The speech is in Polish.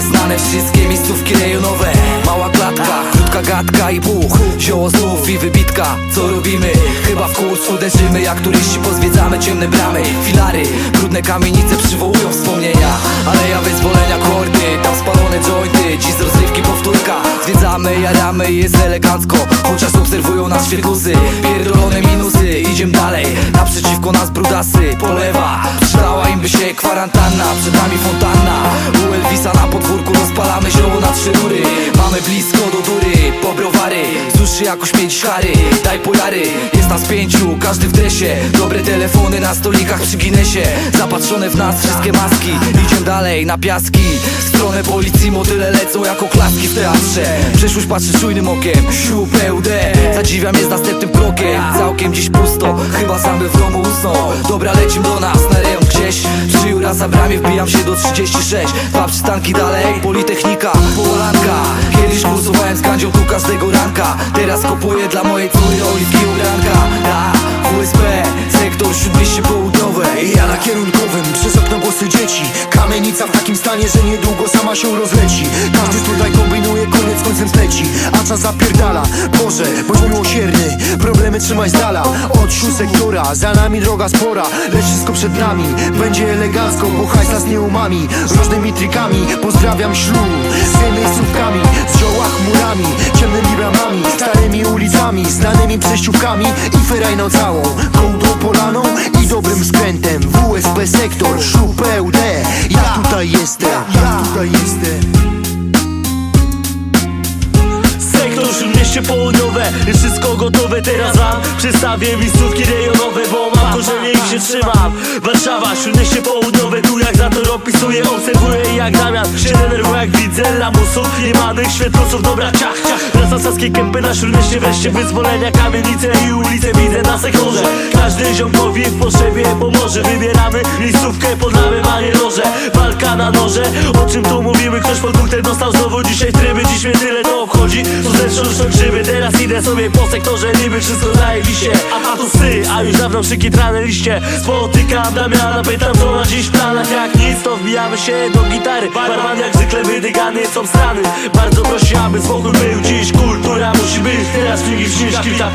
Znane wszystkie miejscówki rejonowe. Mała klatka, krótka gadka i puch Zioło znów i wybitka. Co robimy? Chyba w kurs uderzymy Jak turyści pozwiedzamy ciemne bramy. Filary, brudne kamienice przywołują wspomnienia. Aleja wyzwolenia kordy Tam spalone jointy. Dziś z rozrywki powtórka. Zwiedzamy, jaramy i jest elegancko. Chociaż obserwują nas świerkusy Pierdolone minusy, idziemy dalej Naprzeciwko nas brudasy, polewa. Przydała im by się kwarantanna Przed nami fontanna jakoś pięć szary, daj pojary Jest nas pięciu, każdy w dresie. Dobre telefony na stolikach przy Guinnessie. Zapatrzone w nas wszystkie maski. Idziemy dalej na piaski. W stronę policji motyle lecą jako klaski w teatrze. Przeszłość patrzy czujnym okiem. Siu, PUD Zadziwia mnie z następnym krokiem. Całkiem dziś pusto, chyba sam w domu usnął Dobra, lecim do nas, na rejon gdzieś. Przy Jurasa bramie wbijam się do 36 Dwa przystanki dalej, Politechnika, Polanka. Kiedyś kursowałem z gandzią tu każdego Teraz kupuję dla mojej córy oliwki ubranka. Ja, WSP, sektor Śródmieście Południowe Ja na kierunkowym, przez okno głosy dzieci. Kamienica w takim stanie, że niedługo sama się rozleci. Każdy tutaj kombinuje, końcem spleci A czas zapierdala, Boże, bądź miłosierny Problemy trzymaj z dala. Od sektora, za nami droga spora. Lecz wszystko przed nami, będzie elegancko Bo hajs nas nie umami, różnymi trikami. Pozdrawiam ślub, z miejscówkami Z zioła chmurami, ciemnymi bramami Starymi ulicami, znanymi przejściówkami. I ferajną całą, kołdrą polaną I dobrym skrętem WSP sektor, szlub Śródmieście Południowe Jest wszystko gotowe. Teraz wam Przedstawię miejscówki rejonowe Bo mam korzenie i się trzymam Warszawa, Śródmieście Południowe Tu jak za to opisuję Obserwuję jak Damian Się denerwuję jak widzę lamusów Jemanych świetlosów. Dobra, ciach, ciach. Wraca saskie kępy na Śródmieście Wreszcie wyzwolenia Kamienice i ulice widzę na sektorze Każdy ziomkowi w potrzebie pomoże. Wybieramy miejscówkę pod nami, a nie loże. Walka na noże. O czym tu mówimy? Ktoś pod punktem dostał znowu. Dzisiaj tryby Dziś mnie tyle to obchodzi. To zresztą grzyby Teraz idę sobie po sektorze niby wszystko zajebiście A, a tu sy, a już dawno przykitrane liście. Spotykam Damiana, pytam co ma dziś w planach. Jak nic to wbijamy się do gitary. Barman jak zwykle wydygany są strany. Bardzo prosi aby spokój był dziś. Kultura musi być, teraz śniegi w śnieżki tak